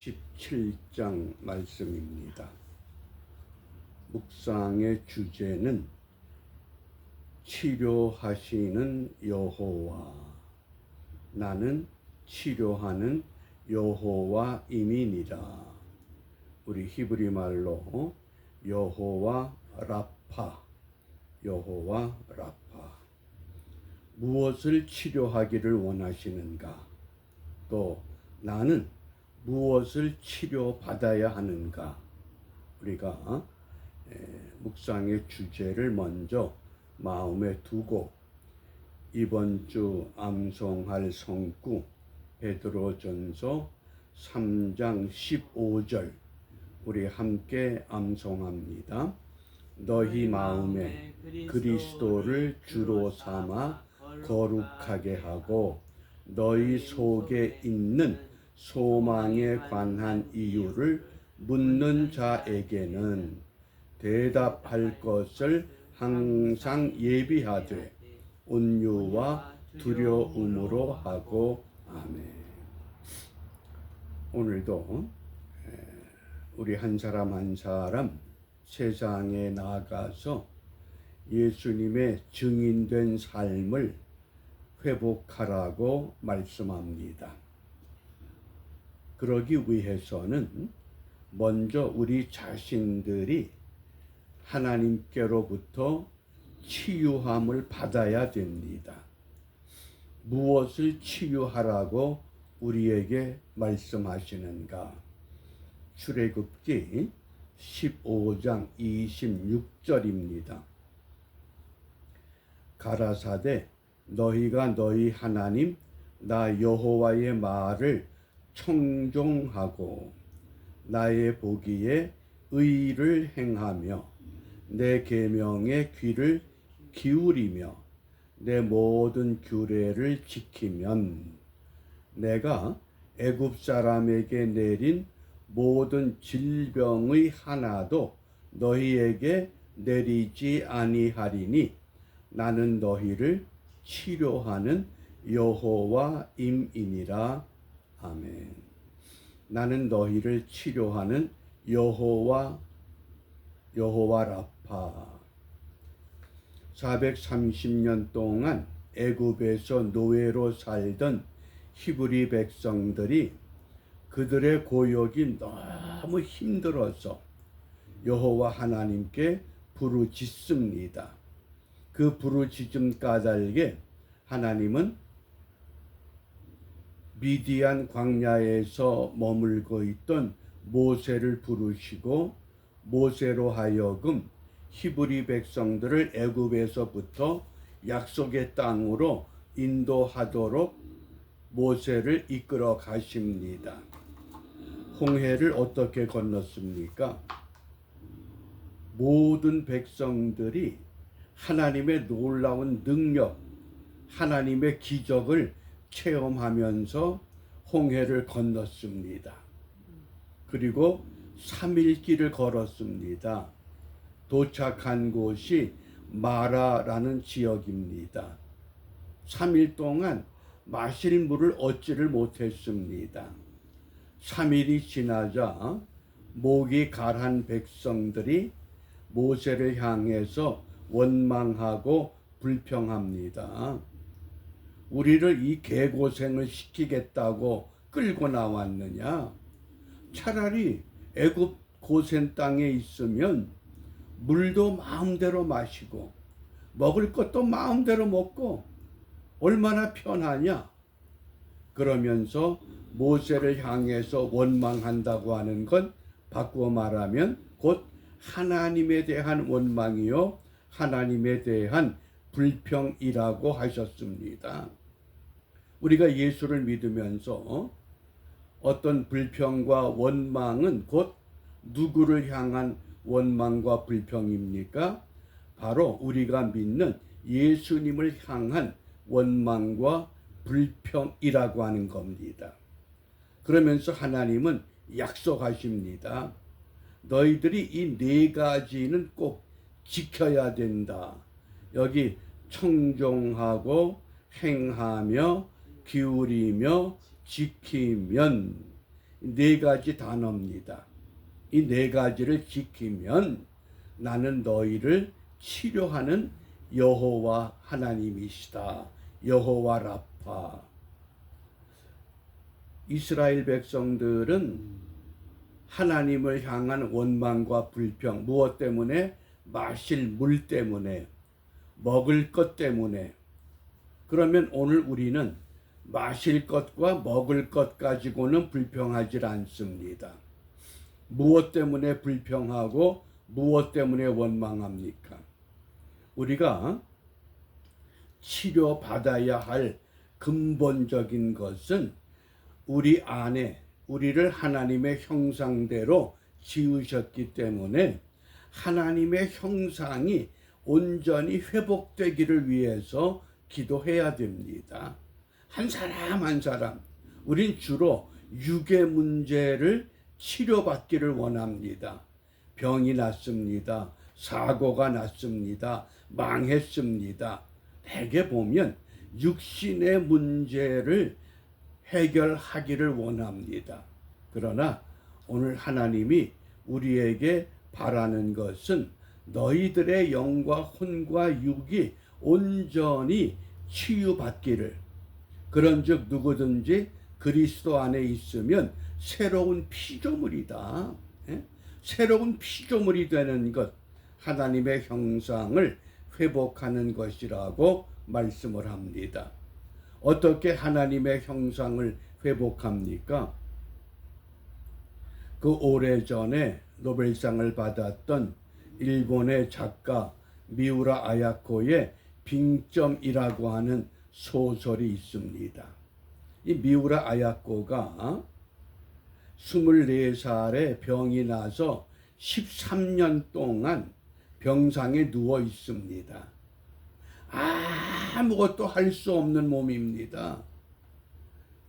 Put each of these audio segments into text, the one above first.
17장 말씀입니다. 묵상의 주제는 치료하시는 여호와 나는 치료하는 여호와임이니라. 우리 히브리 말로 여호와 라파 여호와 라파 무엇을 치료하기를 원하시는가? 또 나는 무엇을 치료받아야 하는가? 우리가 에, 묵상의 주제를 먼저 마음에 두고 이번 주 암송할 성구 베드로전서 3장 15절 우리 함께 암송합니다. 너희 마음에 그리스도를 주로 삼아 거룩하게 하고 너희 속에 있는 소망에 관한 이유를 묻는 자에게는 대답할 것을 항상 예비하되 온유와 두려움으로 하고 아멘. 오늘도 우리 한 사람 한 사람 세상에 나가서 예수님의 증인된 삶을 회복하라고 말씀합니다. 그러기 위해서는 먼저 우리 자신들이 하나님께로부터 치유함을 받아야 됩니다. 무엇을 치유하라고 우리에게 말씀하시는가? 출애굽기 15장 26절입니다. 가라사대 너희가 너희 하나님 나 여호와의 말을 청종하고 나의 보기에 의를 행하며 내 계명에 귀를 기울이며 내 모든 규례를 지키면 내가 애굽 사람에게 내린 모든 질병의 하나도 너희에게 내리지 아니하리니 나는 너희를 치료하는 여호와임이니라 아멘. 나는 너희를 치료하는 여호와 여호와 라파 430년 동안 애굽에서 노예로 살던 히브리 백성들이 그들의 고역이 너무 힘들어서 여호와 하나님께 부르짖습니다. 그 부르짖음 까닭에 하나님은 미디안 광야에서 머물고 있던 모세를 부르시고 모세로 하여금 히브리 백성들을 애굽에서부터 약속의 땅으로 인도하도록 모세를 이끌어 가십니다. 홍해를 어떻게 건넜습니까? 모든 백성들이 하나님의 놀라운 능력, 하나님의 기적을 체험하면서 홍해를 건넜습니다. 그리고 3일 길을 걸었습니다. 도착한 곳이 마라라는 지역입니다. 3일 동안 마실 물을 얻지를 못했습니다. 3일이 지나자 목이 가란 백성들이 모세를 향해서 원망하고 불평합니다. 우리를 이 개고생을 시키겠다고 끌고 나왔느냐? 차라리 애굽 고센 땅에 있으면 물도 마음대로 마시고 먹을 것도 마음대로 먹고 얼마나 편하냐? 그러면서 모세를 향해서 원망한다고 하는 건 바꾸어 말하면 곧 하나님에 대한 원망이요 하나님에 대한 불평이라고 하셨습니다. 우리가 예수를 믿으면서 어떤 불평과 원망은 곧 누구를 향한 원망과 불평입니까? 바로 우리가 믿는 예수님을 향한 원망과 불평이라고 하는 겁니다. 그러면서 하나님은 약속하십니다. 너희들이 이 네 가지는 꼭 지켜야 된다. 여기 청종하고 행하며 기울이며 지키면 네 가지 단어입니다. 이 네 가지를 지키면 나는 너희를 치료하는 여호와 하나님이시다. 여호와 라파. 이스라엘 백성들은 하나님을 향한 원망과 불평 무엇 때문에 마실 물 때문에 먹을 것 때문에 그러면 오늘 우리는 마실 것과 먹을 것 가지고는 불평하지 않습니다. 무엇 때문에 불평하고 무엇 때문에 원망합니까? 우리가 치료받아야 할 근본적인 것은 우리 안에 우리를 하나님의 형상대로 지으셨기 때문에 하나님의 형상이 온전히 회복되기를 위해서 기도해야 됩니다. 한 사람 한 사람 우린 주로 육의 문제를 치료받기를 원합니다. 병이 났습니다. 사고가 났습니다. 망했습니다. 대개 보면 육신의 문제를 해결하기를 원합니다. 그러나 오늘 하나님이 우리에게 바라는 것은 너희들의 영과 혼과 육이 온전히 치유받기를 그런즉 누구든지 그리스도 안에 있으면 새로운 피조물이다. 예? 새로운 피조물이 되는 것 하나님의 형상을 회복하는 것이라고 말씀을 합니다. 어떻게 하나님의 형상을 회복합니까? 그 오래전에 노벨상을 받았던 일본의 작가 미우라 아야코의 빙점이라고 하는 소설이 있습니다. 이 미우라 아야코가 24살에 병이 나서 13년 동안 병상에 누워 있습니다. 아무것도 할 수 없는 몸입니다.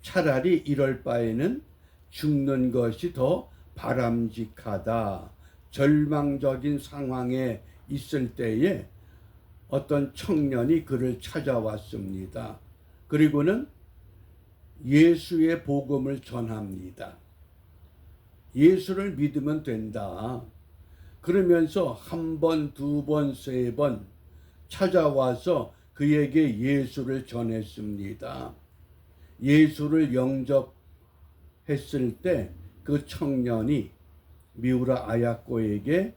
차라리 이럴 바에는 죽는 것이 더 바람직하다. 절망적인 상황에 있을 때에 어떤 청년이 그를 찾아왔습니다. 그리고는 예수의 복음을 전합니다. 예수를 믿으면 된다. 그러면서 한 번, 두 번, 세 번 찾아와서 그에게 예수를 전했습니다. 예수를 영접했을 때 그 청년이 미우라 아야코에게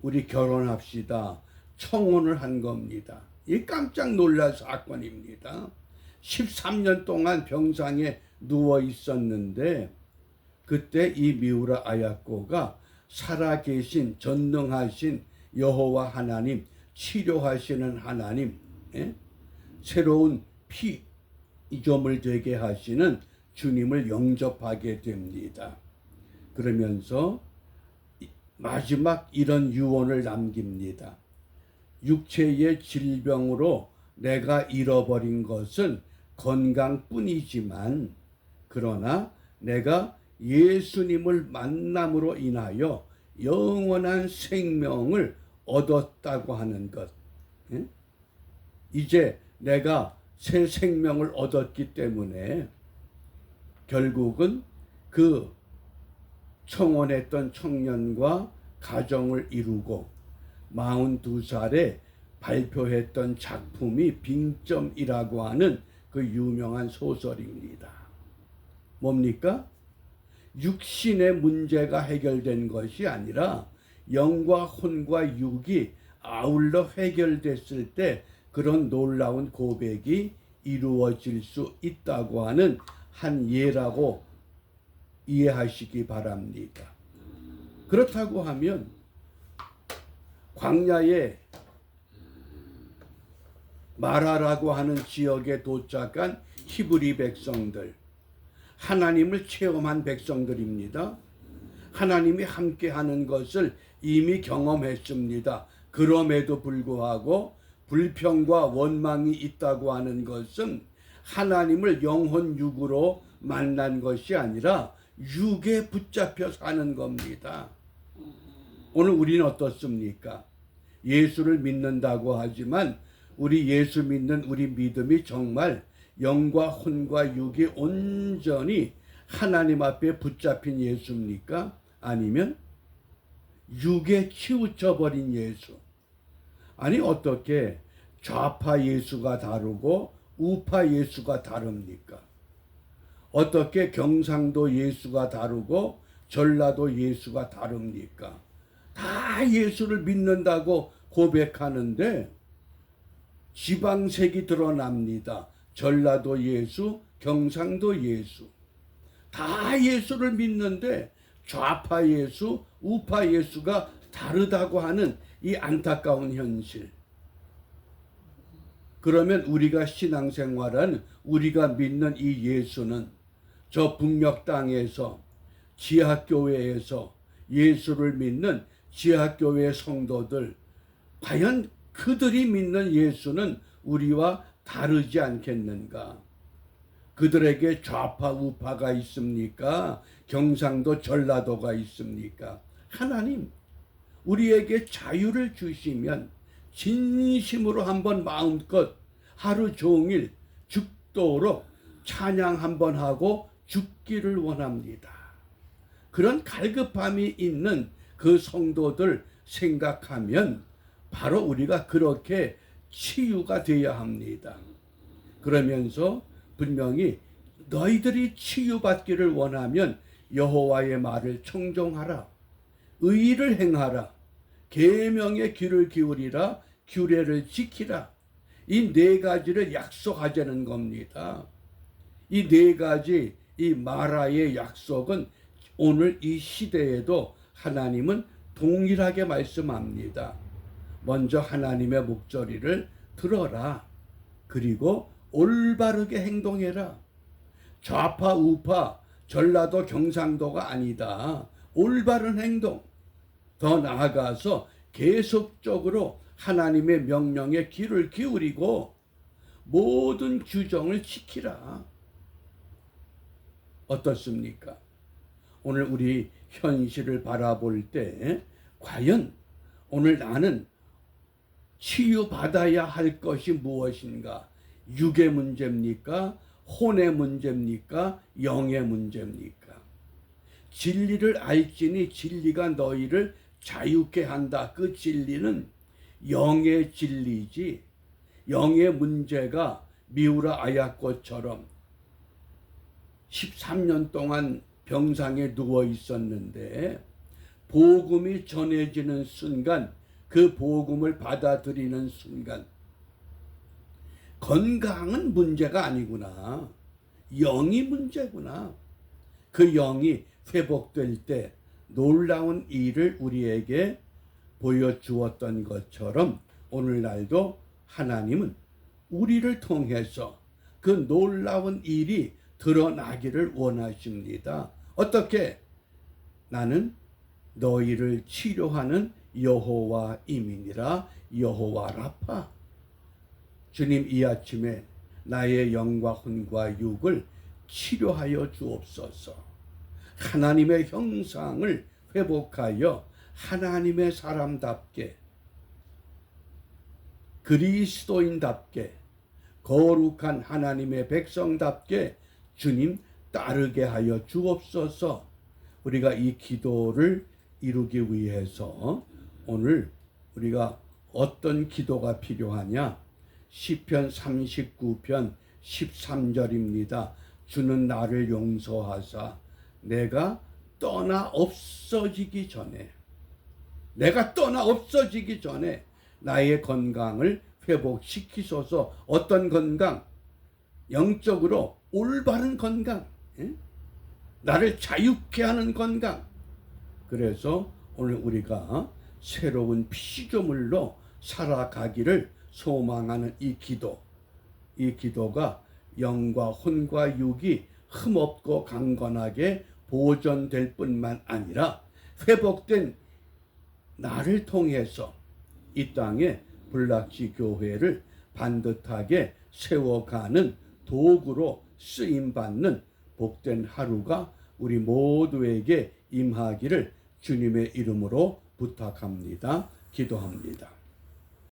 우리 결혼합시다. 청혼을 한 겁니다. 이 깜짝 놀랄 사건입니다. 13년 동안 병상에 누워 있었는데 그때 이 미우라 아야코가 살아계신 전능하신 여호와 하나님 치료하시는 하나님 예? 새로운 피점을 되게 하시는 주님을 영접하게 됩니다. 그러면서 마지막 이런 유언을 남깁니다. 육체의 질병으로 내가 잃어버린 것은 건강뿐이지만 그러나 내가 예수님을 만남으로 인하여 영원한 생명을 얻었다고 하는 것. 예? 이제 내가 새 생명을 얻었기 때문에 결국은 그 청혼했던 청년과 가정을 이루고 42살에 발표했던 작품이 빙점이라고 하는 그 유명한 소설입니다. 뭡니까? 육신의 문제가 해결된 것이 아니라 영과 혼과 육이 아울러 해결됐을 때 그런 놀라운 고백이 이루어질 수 있다고 하는 한 예라고 이해하시기 바랍니다. 그렇다고 하면 광야에 마라라고 하는 지역에 도착한 히브리 백성들 하나님을 체험한 백성들입니다. 하나님이 함께 하는 것을 이미 경험했습니다. 그럼에도 불구하고 불평과 원망이 있다고 하는 것은 하나님을 영혼 육으로 만난 것이 아니라 육에 붙잡혀 사는 겁니다. 오늘 우리는 어떻습니까? 예수를 믿는다고 하지만 우리 예수 믿는 우리 믿음이 정말 영과 혼과 육이 온전히 하나님 앞에 붙잡힌 예수입니까? 아니면 육에 치우쳐 버린 예수? 아니 어떻게 좌파 예수가 다르고 우파 예수가 다릅니까? 어떻게 경상도 예수가 다르고 전라도 예수가 다릅니까? 다 예수를 믿는다고 고백하는데 지방색이 드러납니다. 전라도 예수, 경상도 예수. 다 예수를 믿는데 좌파 예수, 우파 예수가 다르다고 하는 이 안타까운 현실. 그러면 우리가 신앙생활은 우리가 믿는 이 예수는 저 북녘 땅에서 지하교회에서 예수를 믿는 지하교회 성도들 과연 그들이 믿는 예수는 우리와 다르지 않겠는가? 그들에게 좌파 우파가 있습니까? 경상도 전라도가 있습니까? 하나님 우리에게 자유를 주시면 진심으로 한번 마음껏 하루 종일 죽도록 찬양 한번 하고 죽기를 원합니다. 그런 갈급함이 있는 그 성도들 생각하면 바로 우리가 그렇게 치유가 되어야 합니다. 그러면서 분명히 너희들이 치유받기를 원하면 여호와의 말을 청종하라. 의를 행하라. 계명의 귀를 기울이라. 규례를 지키라. 이 네 가지를 약속하자는 겁니다. 이 네 가지 이 마라의 약속은 오늘 이 시대에도 하나님은 동일하게 말씀합니다. 먼저 하나님의 목소리를 들어라. 그리고 올바르게 행동해라. 좌파, 우파, 전라도, 경상도가 아니다. 올바른 행동. 더 나아가서 계속적으로 하나님의 명령에 귀를 기울이고 모든 규정을 지키라. 어떻습니까? 오늘 우리 현실을 바라볼 때 과연 오늘 나는 치유받아야 할 것이 무엇인가? 육의 문제입니까? 혼의 문제입니까? 영의 문제입니까? 진리를 알지니 진리가 너희를 자유케 한다. 그 진리는 영의 진리지. 영의 문제가 미우라 아야꽃처럼 13년 동안 병상에 누워 있었는데 복음이 전해지는 순간 그 복음을 받아들이는 순간 건강은 문제가 아니구나. 영이 문제구나. 그 영이 회복될 때 놀라운 일을 우리에게 보여주었던 것처럼 오늘날도 하나님은 우리를 통해서 그 놀라운 일이 드러나기를 원하십니다. 어떻게? 나는 너희를 치료하는 여호와 이민이라 여호와 라파. 주님 이 아침에 나의 영과 혼과 육을 치료하여 주옵소서. 하나님의 형상을 회복하여 하나님의 사람답게 그리스도인답게 거룩한 하나님의 백성답게 주님 따르게 하여 주옵소서. 우리가 이 기도를 이루기 위해서 오늘 우리가 어떤 기도가 필요하냐? 시편 39편 13절입니다. 주는 나를 용서하사 내가 떠나 없어지기 전에 내가 떠나 없어지기 전에 나의 건강을 회복시키소서 어떤 건강? 영적으로 올바른 건강, 예? 나를 자유케 하는 건강. 그래서 오늘 우리가 새로운 피조물로 살아가기를 소망하는 이 기도, 이 기도가 영과 혼과 육이 흠없고 강건하게 보존될 뿐만 아니라 회복된 나를 통해서 이 땅에 불락지 교회를 반듯하게 세워가는 도구로 쓰임 받는 복된 하루가 우리 모두에게 임하기를 주님의 이름으로 부탁합니다. 기도합니다.